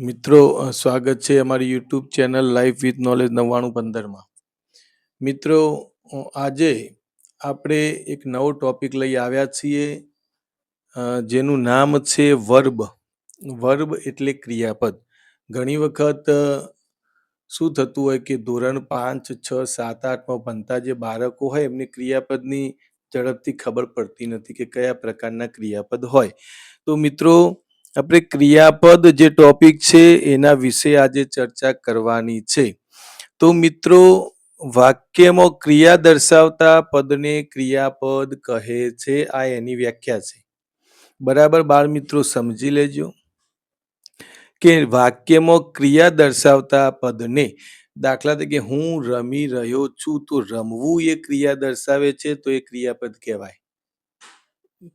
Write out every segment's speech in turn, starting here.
મિત્રો સ્વાગત છે અમારી YouTube channel life with knowledge નવ્વાણું પંદરમાં. મિત્રો આજે આપણે એક નવો ટોપિક લઈ આવ્યા છીએ જેનું નામ છે વર્બ વર્બ એટલે ક્રિયાપદ. ઘણી વખત શું થતું હોય કે ધોરણ પાંચ, છ, સાત, આઠમાં ભણતા જે બાળકો હોય, એમને ક્રિયાપદની ઝડપથી ખબર પડતી નથી કે કયા પ્રકારના ક્રિયાપદ હોય. તો મિત્રો આપણે ક્રિયાપદ જે ટોપિક છે એના વિશે આજે ચર્ચા કરવાની છે. તો મિત્રો, વાક્યમાં ક્રિયા દર્શાવતા પદને ક્રિયાપદ કહે છે. આ એની વ્યાખ્યા છે. બરાબર? બાળ મિત્રો, સમજી લેજો કે વાક્યમાં ક્રિયા દર્શાવતા પદને દાખલા તરીકે હું રમી રહ્યો છું, તો રમવું એ ક્રિયા દર્શાવે છે, તો એ ક્રિયાપદ કહેવાય.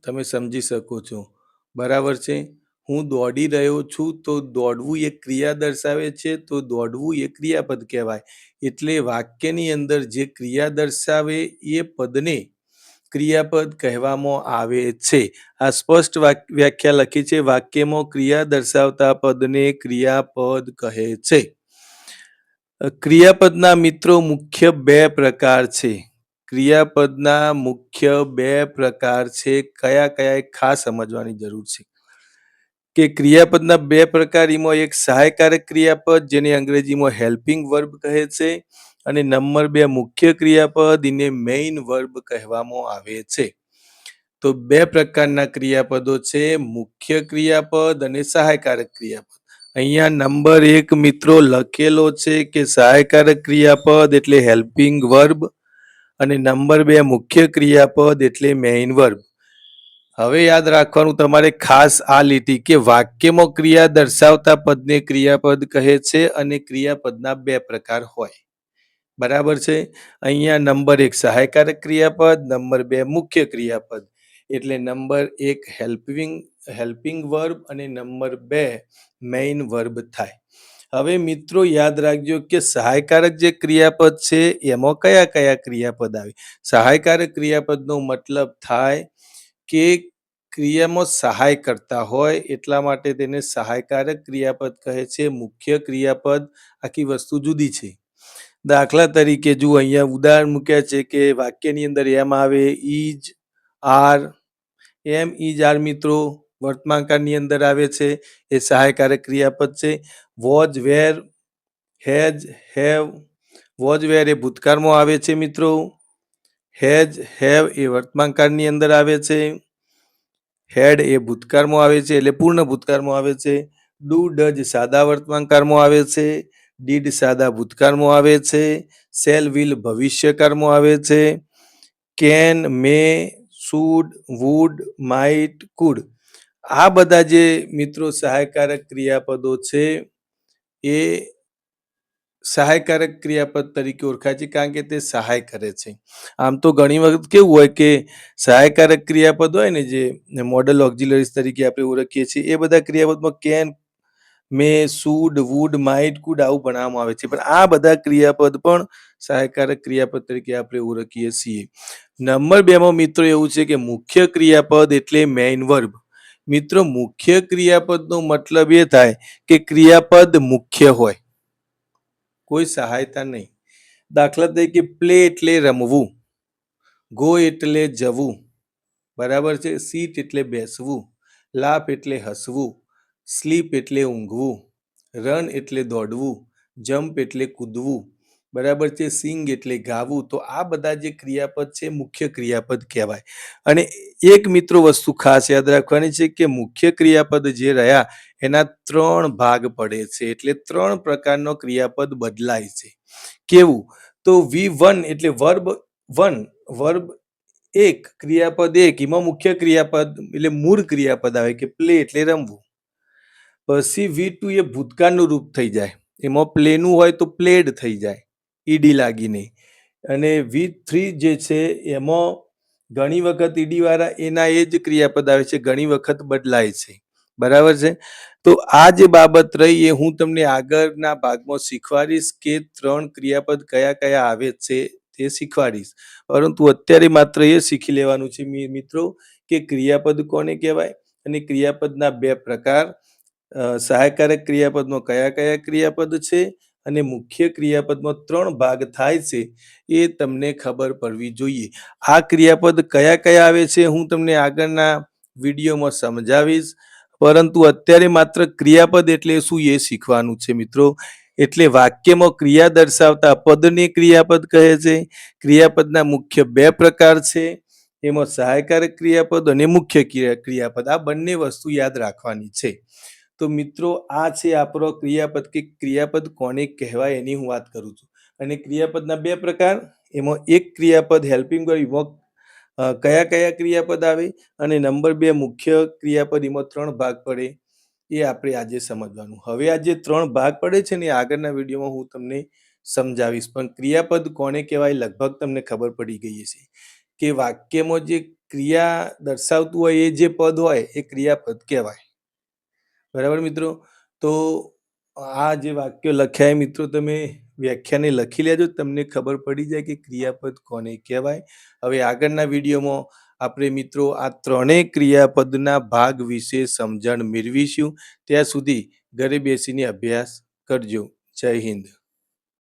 તમે સમજી શકો છો. બરાબર છે? હું દોડી રહ્યો છું તો દોડવું એ ક્રિયા દર્શાવે છે, તો દોડવું એ ક્રિયાપદ કહેવાય. એટલે વાક્યની અંદર જે ક્રિયા દર્શાવે એ પદને ક્રિયાપદ કહેવામાં આવે છે. આ સ્પષ્ટ વ્યાખ્યા લખી છે, વાક્યમાં ક્રિયા દર્શાવતા પદને ક્રિયાપદ કહે છે. ક્રિયાપદના મિત્રો મુખ્ય બે પ્રકાર છે. ક્રિયાપદના મુખ્ય બે પ્રકાર છે. કયા કયા ખાસ સમજવાની જરૂર છે. કે ક્રિયાપદના બે પ્રકાર, એમાં એક સહાયકારક ક્રિયાપદ, જેને અંગ્રેજીમાં હેલ્પિંગ વર્બ કહે છે, અને નંબર બે મુખ્ય ક્રિયાપદ, એને મેઇન વર્બ કહેવામાં આવે છે. તો બે પ્રકારના ક્રિયાપદો છે, મુખ્ય ક્રિયાપદ અને સહાયકારક ક્રિયાપદ. અહીંયા નંબર એક મિત્રો લખેલો છે કે સહાયકારક ક્રિયાપદ એટલે હેલ્પિંગ વર્બ અને નંબર બે મુખ્ય ક્રિયાપદ એટલે મેઇન વર્બ હવે યાદ રાખવાનું તમારે ખાસ આ લીટી કે વાક્યમાં ક્રિયા દર્શાવતા પદને ક્રિયાપદ કહે છે અને ક્રિયાપદના બે પ્રકાર હોય. બરાબર છે? અહીંયા નંબર એક સહાયકારક ક્રિયાપદ, નંબર બે મુખ્ય ક્રિયાપદ. એટલે નંબર એક હેલ્પિંગ હેલ્પિંગ વર્બ અને નંબર બે મેઇન વર્બ થાય. હવે મિત્રો યાદ રાખજો કે સહાયકારક જે ક્રિયાપદ છે એમાં કયા કયા ક્રિયાપદ આવે? સહાયકારક ક્રિયાપદનો મતલબ થાય કે ક્રિયામાં સહાય કરતા હોય એટલા માટે તેને સહાયકારક ક્રિયાપદ કહે છે. મુખ્ય ક્રિયાપદ આખી વસ્તુ જુદી છે. દાખલા તરીકે જો અહીંયા ઉદાહરણ મૂક્યા છે કે વાક્યની અંદર એમ આવે, ઈજ આર એમ ઈજ આર મિત્રો વર્તમાનકાળની અંદર આવે છે. એ સહાયકારક ક્રિયાપદ છે. વોજ વેર હેજ હેવ વોજ વેર એ ભૂતકાળમાં આવે છે મિત્રો. હેજ હેવ એ વર્તમાનકાળની અંદર આવે છે. હેડ એ ભૂતકાળમાં આવે છે એટલે પૂર્ણ ભૂતકાળમાં આવે છે. ડુ ડજ સાદા વર્તમાનકાળમાં આવે છે. ડીડ સાદા ભૂતકાળમાં આવે છે. સેલ વિલ ભવિષ્યકાળમાં આવે છે. Can, may, should, would, might, could. આ બધા જે મિત્રો સહાયકારક ક્રિયાપદો છે એ સહાયકારક ક્રિયાપદ તરીકે ઓળખાય છે કારણ કે તે સહાય કરે છે. આમ તો ઘણી વખત કેવું હોય કે સહાયકારક ક્રિયાપદ હોય ને જે મોડલ ઓક્ઝિલરીઝ તરીકે આપણે ઓળખીએ છીએ, એ બધા ક્રિયાપદમાં can may should would might could આવું ભણવામાં આવે છે. પણ આ બધા ક્રિયાપદ પણ સહાયકારક ક્રિયાપદ તરીકે આપણે ઓળખીએ છીએ. નંબર બે માં મિત્રો એવું છે કે મુખ્ય ક્રિયાપદ એટલે મેઇન વર્બ મિત્રો, મુખ્ય ક્રિયાપદનો મતલબ એ થાય કે ક્રિયાપદ મુખ્ય હોય. કોઈ સહાયતા નહીં. દાખલા તરીકે પ્લે એટલે રમવું ગો એટલે જવું, બરાબર છે? સીટ એટલે બેસવું લાભ એટલે હસવું સ્લીપ એટલે ઊંઘવું રન એટલે દોડવું જમ્પ એટલે કૂદવું બરાબર છે, સિંગ એટલે ગાવું. તો આ બધા જે ક્રિયાપદ છે, મુખ્ય ક્રિયાપદ કહેવાય. અને એક મિત્રો વસ્તુ ખાસ યાદ રાખવાની છે કે મુખ્ય ક્રિયાપદ જે રહ્યા, એના ત્રણ ભાગ પડે છે. એટલે ત્રણ પ્રકારનો ક્રિયાપદ બદલાય છે. કેવું? તો વી વન એટલે વર્બ વન, વર્બ એક, ક્રિયાપદ એક. એમાં મુખ્ય ક્રિયાપદ એટલે મૂળ ક્રિયાપદ આવે કે પ્લે એટલે રમવું. પછી વી ટુ એ ભૂતકાળનું રૂપ થઈ જાય. એમાં પ્લેનું હોય તો પ્લેડ થઈ જાય. ઈડી લાગીને અને વી થ્રી જે છે, એમાં ઘણી વખત ઈડીવાળા એના એ જ ક્રિયાપદ આવે છે, ઘણી વખત બદલાય છે. બરાબર છે? તો આ જે બાબત રહી એ હું તમને આગળના ભાગમાં શીખવાડીશ કે ત્રણ ક્રિયાપદ કયા કયા આવે છે તે શીખવાડીશ. પરંતુ અત્યારે માત્ર એ શીખી લેવાનું છે મિત્રો, કે ક્રિયાપદ કોને કહેવાય અને ક્રિયાપદના બે પ્રકાર સહાયકારક ક્રિયાપદમાં કયા કયા ક્રિયાપદ છે અને મુખ્ય ક્રિયાપદમાં ત્રણ ભાગ થાય છે એ તમને ખબર પડવી જોઈએ. આ ક્રિયાપદ કયા કયા આવે છે હું તમને આગળના વિડીયોમાં સમજાવીશ. પરંતુ અત્યારે માત્ર ક્રિયાપદ એટલે શું એ શીખવાનું છે મિત્રો. એટલે વાક્યમાં ક્રિયા દર્શાવતા પદને ક્રિયાપદ કહે છે. ક્રિયાપદના મુખ્ય બે પ્રકાર છે. એમાં સહાયકારક ક્રિયાપદ અને મુખ્ય ક્રિયાપદ આ બંને વસ્તુ યાદ રાખવાની છે. તો મિત્રો, આ છે આપણો ક્રિયાપદ કે ક્રિયાપદ કોને કહેવાય એની હું વાત કરું છું. અને ક્રિયાપદના બે પ્રકાર, એમાં એક ક્રિયાપદ હેલ્પિંગ વર્બ એમાં કયા કયા ક્રિયાપદ આવે અને નંબર બે મુખ્ય ક્રિયાપદ એમાં ત્રણ ભાગ પડે એ આપણે આજે સમજવાનું. હવે આ જે ત્રણ ભાગ પડે છે ને આગળના વિડીયોમાં હું તમને સમજાવીશ. પણ ક્રિયાપદ કોને કહેવાય લગભગ તમને ખબર પડી ગઈ હશે. કે વાક્યમાં જે ક્રિયા દર્શાવતું હોય, એ જે પદ હોય, એ ક્રિયાપદ કહેવાય. બરાબર મિત્રો? તો આ જે વાક્યો લખ્યા એ મિત્રો તમે વ્યાખ્યાને લખી લેજો તમને ખબર પડી જાય કે ક્રિયાપદ કોને કહેવાય. હવે આગળના વિડીયોમાં આપણે મિત્રો આ ત્રણેય ક્રિયાપદના ભાગ વિશે સમજણ મેળવીશું. ત્યાં સુધી ઘરે બેસીને અભ્યાસ કરજો. જય હિન્દ.